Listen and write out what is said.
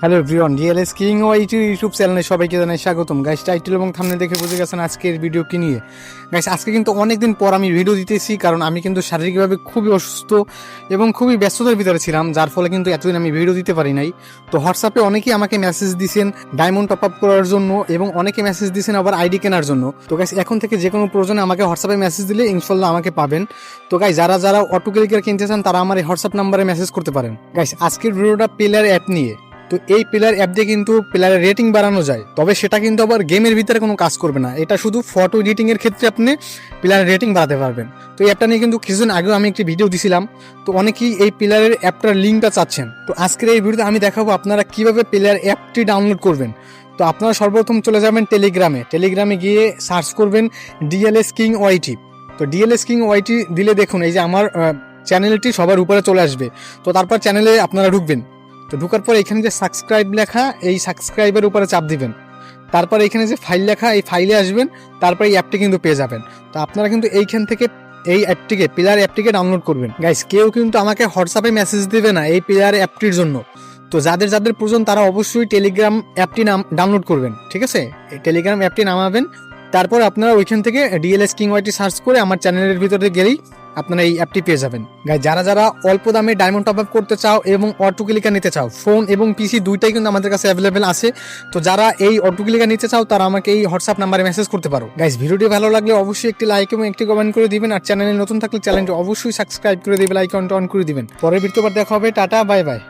Hello everyone DLS king ও YouTube YouTube চ্যানেলে সবাইকে জানাই স্বাগতম। গাইস টাইটেল এবং থামনে দেখে বুঝে গেছেন আজকের ভিডিও কি নিয়ে। গাইস আজকে কিন্তু অনেকদিন পর আমি ভিডিও দিতেছি, কারণ আমি কিন্তু শারীরিকভাবে খুবই অসুস্থ এবং খুবই ব্যস্ততার ভিতরে ছিলাম, যার ফলে কিন্তু এতদিন আমি ভিডিও দিতে পারি নাই। তো হোয়াটসঅ্যাপে অনেকেই আমাকে মেসেজ দিয়েছেন ডায়মন্ড টপ আপ করার জন্য এবং অনেকে মেসেজ দিয়েছেন আবার আইডি কেনার জন্য। তো গাইস এখন থেকে যে কোনো প্রয়োজনে আমাকে হোয়াটসঅ্যাপে মেসেজ দিলে ইনশাল্লাহ আমাকে পাবেন। তো গাইস যারা যারা অটো ক্লিকার কিনতে চান, তারা আমার এই হোয়াটসঅ্যাপ নাম্বারে মেসেজ করতে পারেন। গাইস আজকের ভিডিওটা প্লেয়ার অ্যাপ নিয়ে। তো এই প্লেয়ার অ্যাপ দিয়ে কিন্তু প্লেয়ারের রেটিং বাড়ানো যায়। তবে সেটা কিন্তু আবার গেমের ভিতরে কোনো কাজ করবে না। এটা শুধু ফটো এডিটিংয়ের ক্ষেত্রে আপনি প্লেয়ারের রেটিং বাড়াতে পারবেন। তো এই অ্যাপটা নিয়ে কিন্তু কিছুদিন আগেও আমি একটি ভিডিও দিছিলাম। তো অনেকেই এই প্লেয়ারের অ্যাপটার লিঙ্কটা চাচ্ছেন। তো আজকের এই ভিডিওতে আমি দেখাবো আপনারা কীভাবে প্লেয়ার অ্যাপটি ডাউনলোড করবেন। তো আপনারা সর্বপ্রথম চলে যাবেন টেলিগ্রামে টেলিগ্রামে গিয়ে সার্চ করবেন ডিএলএস কিং ওয়াইটি তো ডিএলএস কিং ওয়াইটি দিলে দেখুন, এই যে আমার চ্যানেলটি সবার উপরে চলে আসবে। তো তারপর চ্যানেলে আপনারা ঢুকবেন। তো ঢুকার পর এখানে যে সাবস্ক্রাইব লেখা, এই সাবস্ক্রাইবের উপরে চাপ দিবেন। তারপর এখানে যে ফাইল লেখা, এই ফাইলে আসবেন, তারপর এই অ্যাপটি কিন্তু পেয়ে যাবেন। তো আপনারা কিন্তু এইখান থেকে এই অ্যাপটিকে প্লেয়ার অ্যাপটিকে ডাউনলোড করবেন। গাইস কেউ কিন্তু আমাকে হোয়াটসঅ্যাপে মেসেজ দেবে না এই প্লেয়ার অ্যাপটির জন্য। তো যাদের যাদের প্রয়োজন, তারা অবশ্যই টেলিগ্রাম অ্যাপটি নাম ডাউনলোড করবেন, ঠিক আছে? এই টেলিগ্রাম অ্যাপটি নামাবেন। তারপর আপনারা ওইখান থেকে ডিএলএস কিং ওয়াইটি সার্চ করে আমার চ্যানেলের ভিতরে গেলেই আপনারা এই অ্যাপটি পেয়ে যাবেন। গাই যারা যারা অল্প দামে ডায়মন্ড টপ আপ করতে চাও এবং অটো ক্লিকার নিতে চাও ফোন এবং পিসি দুইটাই কিন্তু আমাদের কাছে অ্যাভেলেবেল আছে। তো যারা এই অটো ক্লিকার নিতে চাও, তারা আমাকে এই হোয়াটসঅ্যাপ নাম্বারে মেসেজ করতে পারো। গাইস ভিডিওটি ভালো লাগলে অবশ্যই একটি লাইক এবং একটি কমেন্ট করে দিবেন। আর চ্যানেলে নতুন থাকলে চ্যানেলটি অবশ্যই সাবস্ক্রাইব করে দিবেন লাইক অন করে দিবেন। পরের ভিডিওবার দেখা হবে। Tata bye bye